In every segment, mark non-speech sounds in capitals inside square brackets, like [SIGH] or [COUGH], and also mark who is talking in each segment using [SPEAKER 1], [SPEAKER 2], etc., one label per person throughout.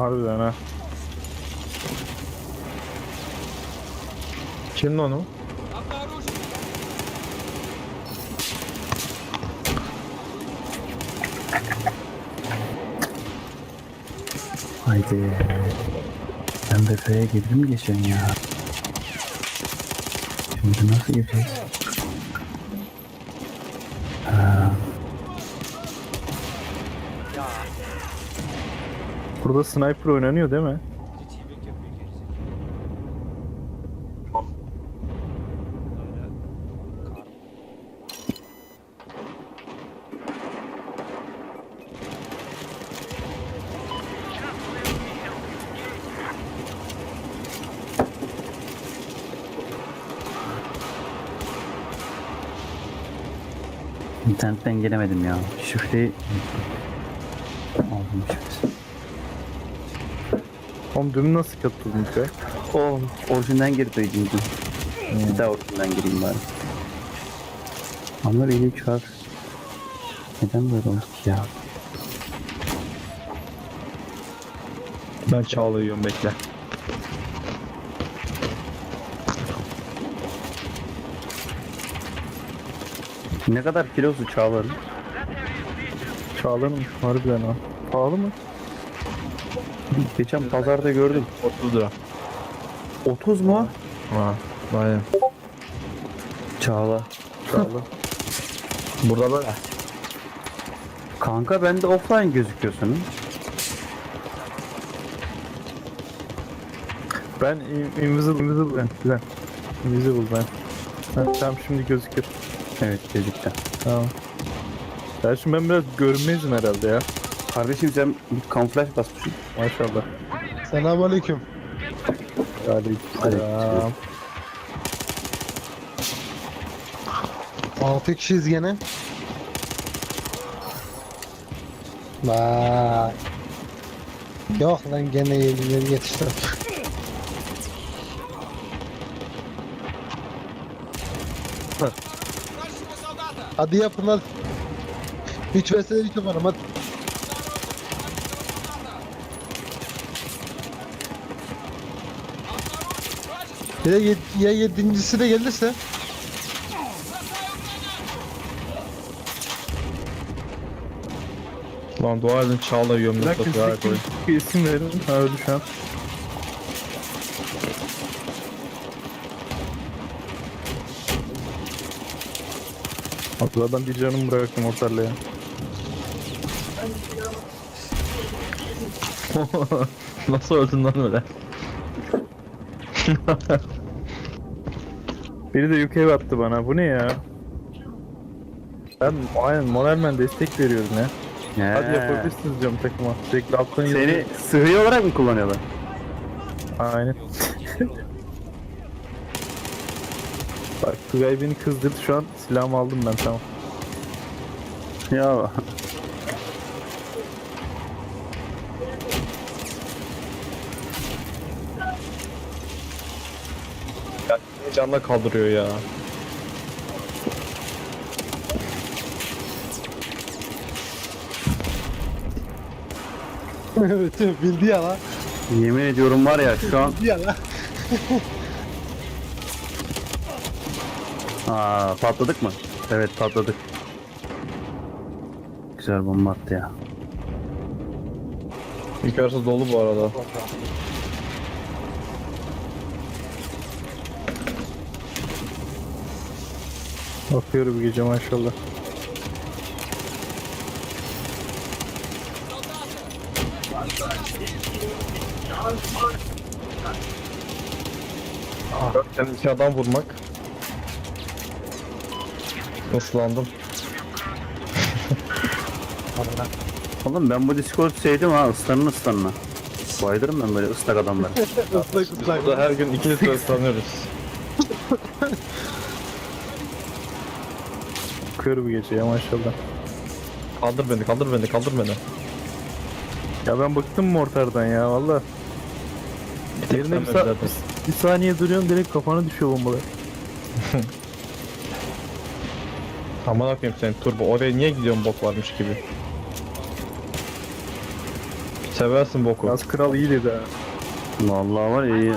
[SPEAKER 1] Harbiden ha. Kimin onu?
[SPEAKER 2] Haydi. Ben BF'ye girdim geçen ya. Şimdi nasıl gireceğiz?
[SPEAKER 1] Burada sniper oynanıyor değil mi?
[SPEAKER 2] İnternetten giremedim ya. Şifreyi aldım şifresi.
[SPEAKER 1] Oğlum dün nasıl katıldın ki?
[SPEAKER 2] O orijinalden girdiydim. Bir daha orijinalden gireyim bari. Ama beni çıkar. Neden böyle oldu ya?
[SPEAKER 1] Ben Çağla'yı yiyorum bekle.
[SPEAKER 2] Ne kadar kilosu Çağlar'ın?
[SPEAKER 1] Çağla'nın harbiden ha. Pahalı mı? [LAUGHS]
[SPEAKER 2] Geçen pazarda gördüm.
[SPEAKER 1] 30 lira.
[SPEAKER 2] 30 mu?
[SPEAKER 1] Ha, aynen.
[SPEAKER 2] Çağla.
[SPEAKER 1] Çağla. Burada böyle.
[SPEAKER 2] Kanka bende offline gözüküyorsun.
[SPEAKER 1] Ben in- invisible, invisible ben. Güzel. Invisible ben. Ha, tamam şimdi gözükür.
[SPEAKER 2] Evet gözüktü.
[SPEAKER 1] Tamam. Ya şimdi ben biraz görünmezim herhalde ya.
[SPEAKER 2] Kardeşim sen bir kamuflaj basmışsın.
[SPEAKER 1] Maşallah.
[SPEAKER 3] Selamünaleyküm.
[SPEAKER 1] Aleykümselam.
[SPEAKER 3] 6 kişiyiz gene. Vay. Yok lan gene yedileri yetiştim. hadi yapın hadi. 3 vs 3 yapalım hadi. Ya, yed ya yedincisi de gelirse
[SPEAKER 1] Lan dua edin Çağla yiyorum. Bir dakika size bir isim verin. Ha öldü şu an. Abladan bir canım bıraktım o tarlaya. [LAUGHS] Nasıl öldün lan öyle? [LAUGHS] Biri de UK attı bana. Bu ne ya? Ben aynen moralmen destek veriyorum ya. Hadi
[SPEAKER 2] He.
[SPEAKER 1] yapabilirsiniz diyorum takıma. Sürekli alttan yazıyor.
[SPEAKER 2] Seni sıhhi olarak mı kullanıyorlar?
[SPEAKER 1] Aynen. Bak Tugay beni kızdırdı şu an silahımı aldım ben tamam.
[SPEAKER 2] Ya
[SPEAKER 1] Canla kaldırıyor ya. [LAUGHS]
[SPEAKER 3] evet bildi ya lan.
[SPEAKER 2] yemin ediyorum var ya şu an [LAUGHS]
[SPEAKER 3] Bildi ya lan.
[SPEAKER 2] Aa, patladık mı? Evet patladık. Güzel bomba attı ya.
[SPEAKER 4] Yukarısı dolu bu arada.
[SPEAKER 1] Bakıyor bu gece maşallah.
[SPEAKER 4] Sen iki adam vurmak. Islandım. [LAUGHS]
[SPEAKER 2] Oğlum ben bu Discord sevdim ha ıslanın ıslanına. Bayılırım ben böyle ıslak adamlara. [LAUGHS]
[SPEAKER 3] Islak ıslak.
[SPEAKER 4] Burada her gün iki litre ıslanıyoruz. [LAUGHS]
[SPEAKER 1] Bakıyor bu gece ya maşallah.
[SPEAKER 4] Kaldır beni, kaldır beni, kaldır beni.
[SPEAKER 1] Ya ben bıktım mortardan ya valla. Yerine bir, sa-
[SPEAKER 4] zaten.
[SPEAKER 1] bir saniye duruyorsun direkt kafana düşüyor bombalar. [LAUGHS]
[SPEAKER 4] Aman akıyım senin turbo. Oraya niye gidiyorsun bok varmış gibi. Seversin boku.
[SPEAKER 1] Yaz kral iyi dedi ha.
[SPEAKER 2] Vallahi var ya iyi.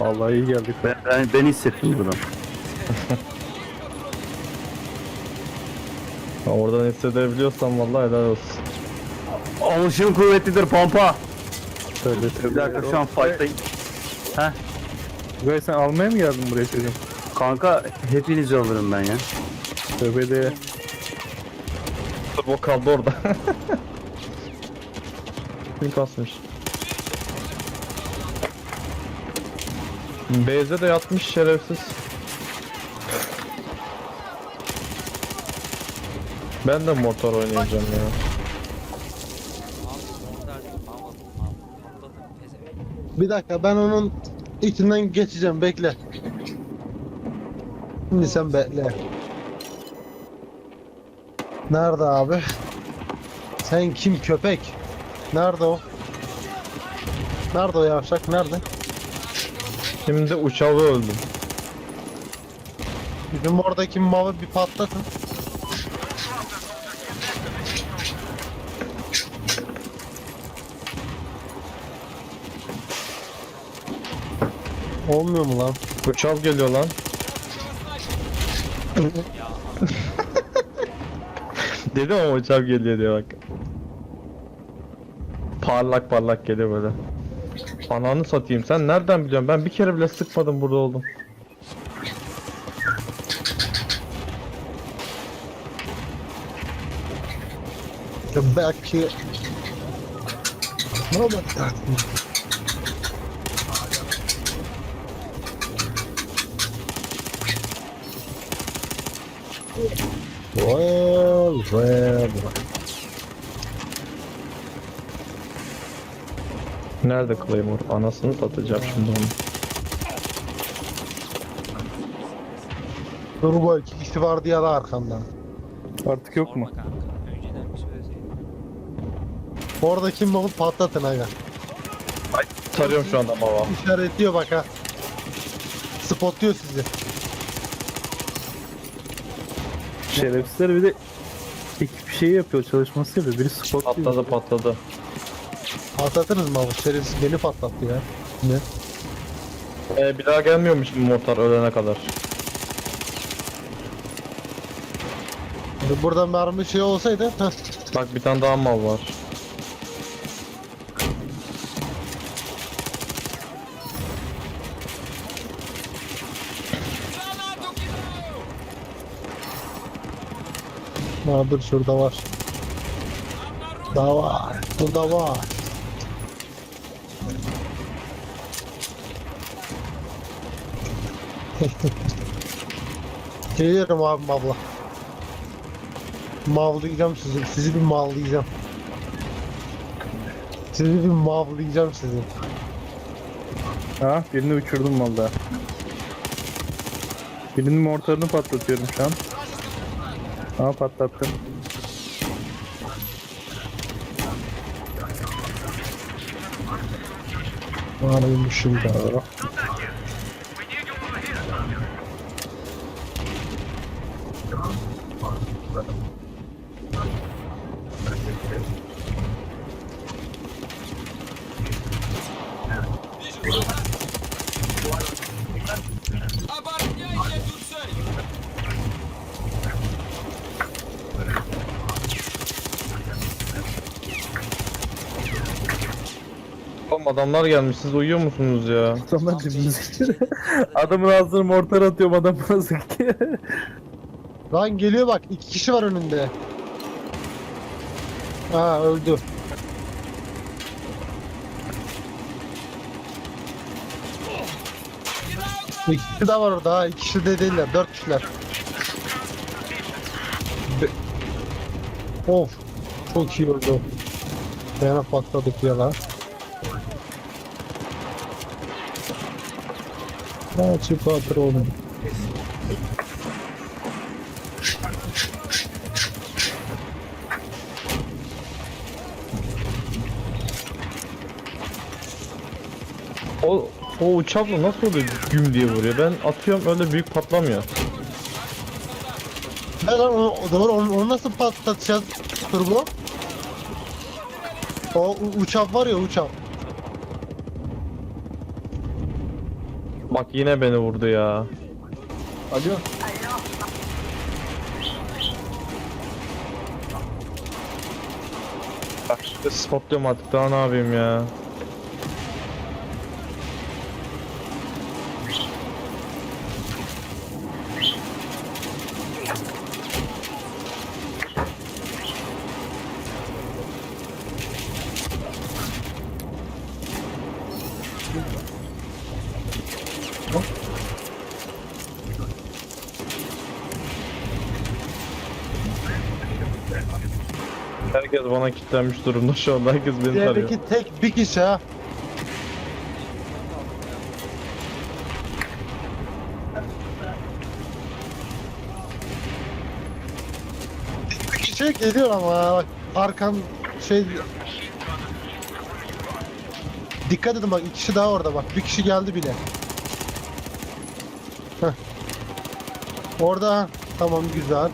[SPEAKER 1] Vallahi iyi geldik.
[SPEAKER 2] Ben, ben, ben hissettim buradan. [LAUGHS]
[SPEAKER 4] Ha, Oradan hissedebiliyorsan vallahi helal olsun.
[SPEAKER 2] Alışım kuvvetlidir pompa.
[SPEAKER 1] Tövbe.
[SPEAKER 2] Bir dakika şu an fight'tayım.
[SPEAKER 1] Tugay sen almaya mı geldin buraya çocuğum?
[SPEAKER 2] Kanka hepinizi alırım ben ya.
[SPEAKER 1] Tövbe de.
[SPEAKER 4] Turbo kaldı orada. [LAUGHS] Kim kasmış? Beyze de yatmış şerefsiz. Ben de motor oynayacağım ya.
[SPEAKER 5] Mortar.
[SPEAKER 3] Bir dakika ben onun içinden geçeceğim bekle. Şimdi sen bekle. Nerede abi? Sen kim köpek? Nerede o? Nerede o yavşak? Nerede?
[SPEAKER 4] Şimdi uçağı öldüm.
[SPEAKER 3] Bizim oradaki malı bir patlatın. Olmuyor mu lan?
[SPEAKER 4] Uçağı geliyor lan. [LAUGHS] Dedim ama uçak geliyor diye bak. Parlak parlak geliyor böyle. Ananı satayım sen nereden biliyorsun? Ben bir kere bile sıkmadım burada oldum.
[SPEAKER 3] Ya belki... Ne oldu? Well.
[SPEAKER 4] Nerede Claymore? Anasını satacağım şimdi onu.
[SPEAKER 3] Dur bu iki kişi vardı ya da arkamdan.
[SPEAKER 1] Artık yok mu?
[SPEAKER 5] Söyleseydin.
[SPEAKER 3] Oradaki malı patlatın aga.
[SPEAKER 4] Tarıyorum şu anda baba.
[SPEAKER 3] İşaretliyor bak ha. Spotluyor sizi.
[SPEAKER 1] Şerefsizler bir de ekip bir şey yapıyor çalışması yapıyor. Biri spot
[SPEAKER 4] Patladı patladı.
[SPEAKER 3] Patlatırız malı. Şerefsiz beni patlattı ya. Ne?
[SPEAKER 4] Ee, bir daha gelmiyormuş bu motor ölene kadar.
[SPEAKER 3] Burada mermi şey olsaydı. heh,
[SPEAKER 4] Bak bir tane daha mal var.
[SPEAKER 3] Ha, dur şurada var. Daha var. Burada var. [LAUGHS] Geliyorum abi abla. Mavlayacağım sizi. Sizi bir mavlayacağım. Sizi bir mavlayacağım sizi.
[SPEAKER 1] Ha birini uçurdum valla. Birinin mortarını patlatıyorum şu an. Ama patlattım.
[SPEAKER 3] Var ölmüşüm
[SPEAKER 4] daha. Thank you. Adamlar gelmiş siz uyuyor musunuz ya?
[SPEAKER 1] Sonra dibimize Adamın ağzını mortar atıyorum adam bana sıkıyor.
[SPEAKER 3] Lan geliyor bak iki kişi var önünde. Ha öldü. İki kişi daha var orada ha. İki kişi de değiller. Dört kişiler. Be- of. Çok iyi oldu. Yana patladık ya lan. Çift oldu.
[SPEAKER 4] O o uçakla nasıl oluyor güm diye vuruyor? Ben atıyorum öyle büyük patlamıyor.
[SPEAKER 3] Ne lan o zaman onu, onu nasıl patlatacağız turbo? O u- uçak var ya uçak.
[SPEAKER 4] Bak yine beni vurdu ya.
[SPEAKER 3] Alo.
[SPEAKER 4] Spotluyorum artık daha ne yapayım ya. Herkes bana kilitlenmiş durumda şu anda herkes beni tarıyor.
[SPEAKER 3] Diğerdeki tek bir kişi ha. Bir kişi geliyor ama bak arkan şey Dikkat edin bak iki kişi daha orada bak bir kişi geldi bile. Heh. Orada tamam güzel.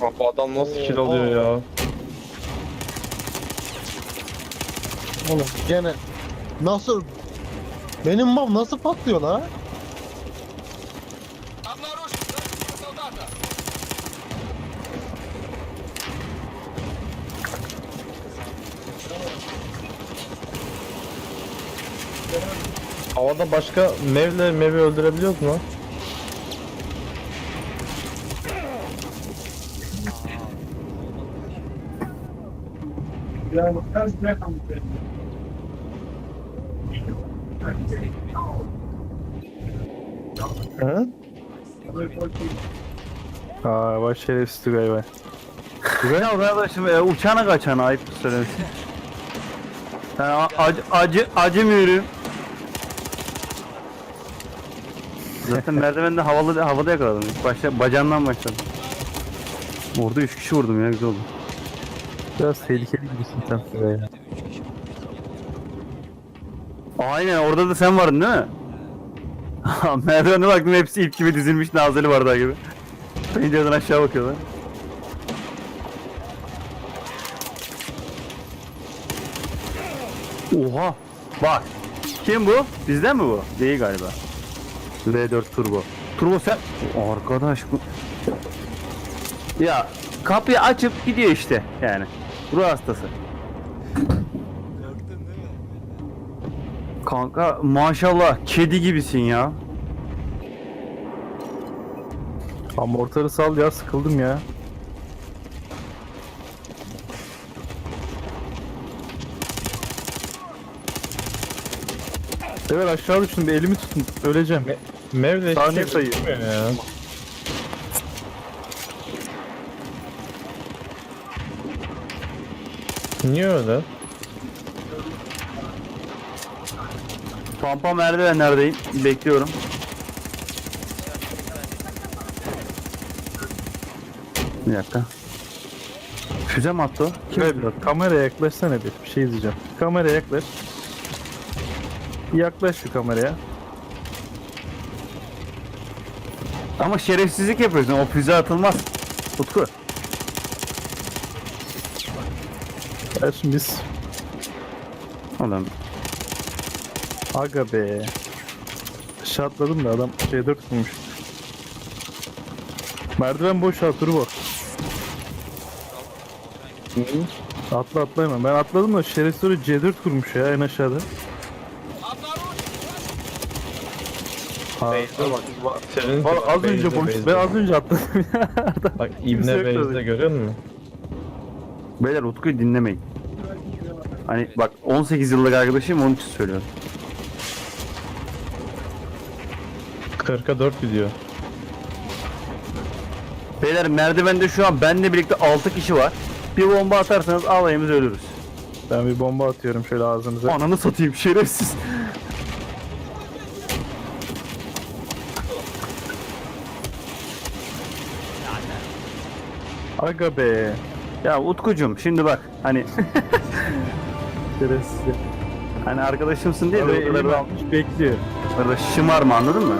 [SPEAKER 4] Bu adam nasıl kill alıyor ya?
[SPEAKER 3] Oğlum gene nasıl benim mam nasıl patlıyor la?
[SPEAKER 4] Havada başka mevle mevi öldürebiliyoruz mu? Hı?
[SPEAKER 1] Aa baş şerefsiz galiba.
[SPEAKER 2] Ben arkadaşım e, uçana kaçan ayıp söylemesi. Ben a- acı, acı, acımıyorum. Zaten [LAUGHS] merdivende havalı havada yakaladım. İlk başta bacağından başladım. Orada 3 kişi vurdum ya güzel oldu.
[SPEAKER 1] Biraz tehlikeli gibisin sen Tugay ya.
[SPEAKER 2] Aynen orada da sen vardın değil mi? [LAUGHS] Merdivene baktım hepsi ip gibi dizilmiş Nazeli bardağı gibi. [LAUGHS] Pencereden aşağı bakıyorlar. Oha! Bak! Kim bu? Bizden mi bu? Değil galiba. V4 Turbo. Turbo sen... Arkadaş bu... Ya kapıyı açıp gidiyor işte yani. Ruh hastası. Kanka maşallah kedi gibisin ya.
[SPEAKER 1] Ama mortarı sal ya sıkıldım ya. Evet aşağı düştüm bir elimi tutun öleceğim.
[SPEAKER 4] Mevle hiçbir
[SPEAKER 1] Saniye sayı.
[SPEAKER 4] tutmuyor ya. Niye öyle?
[SPEAKER 2] Pampa merdivenlerdeyim. Bekliyorum. Bir dakika. Füze mi attı o? Kim?
[SPEAKER 1] Evet, kameraya yaklaşsana bir. Bir şey izleyeceğim. Kameraya yaklaş. Yaklaş şu kameraya.
[SPEAKER 2] Ama şerefsizlik yapıyorsun. O füze atılmaz. Utku.
[SPEAKER 1] Şimdi biz
[SPEAKER 2] Oğlum
[SPEAKER 1] aga be. Aşağı atladım da adam C4 kurmuş. Merdiven boş ha turbo. Atla atla hemen. Ben atladım da şerefsiz oraya C4 kurmuş ya en aşağıda. Ha,
[SPEAKER 4] Senin
[SPEAKER 1] Valla az önce boş. Ben az önce atladım ya.
[SPEAKER 4] Bak İbne
[SPEAKER 1] tabii.
[SPEAKER 4] görüyor musun?
[SPEAKER 2] beyler Utku'yu dinlemeyin. Hani bak 18 yıllık arkadaşım onun için söylüyorum.
[SPEAKER 4] 40'a 4 gidiyor.
[SPEAKER 2] Beyler merdivende şu an benle birlikte 6 kişi var. Bir bomba atarsanız alayımız ölürüz.
[SPEAKER 1] Ben bir bomba atıyorum şöyle ağzınıza.
[SPEAKER 2] Ananı satayım şerefsiz.
[SPEAKER 1] Aga be.
[SPEAKER 2] Ya Utkucum şimdi bak hani [LAUGHS]
[SPEAKER 1] Şerefsiz.
[SPEAKER 2] hani arkadaşımsın diye de o kadar da,
[SPEAKER 1] bekliyor.
[SPEAKER 2] o kadar da şımarma anladın mı?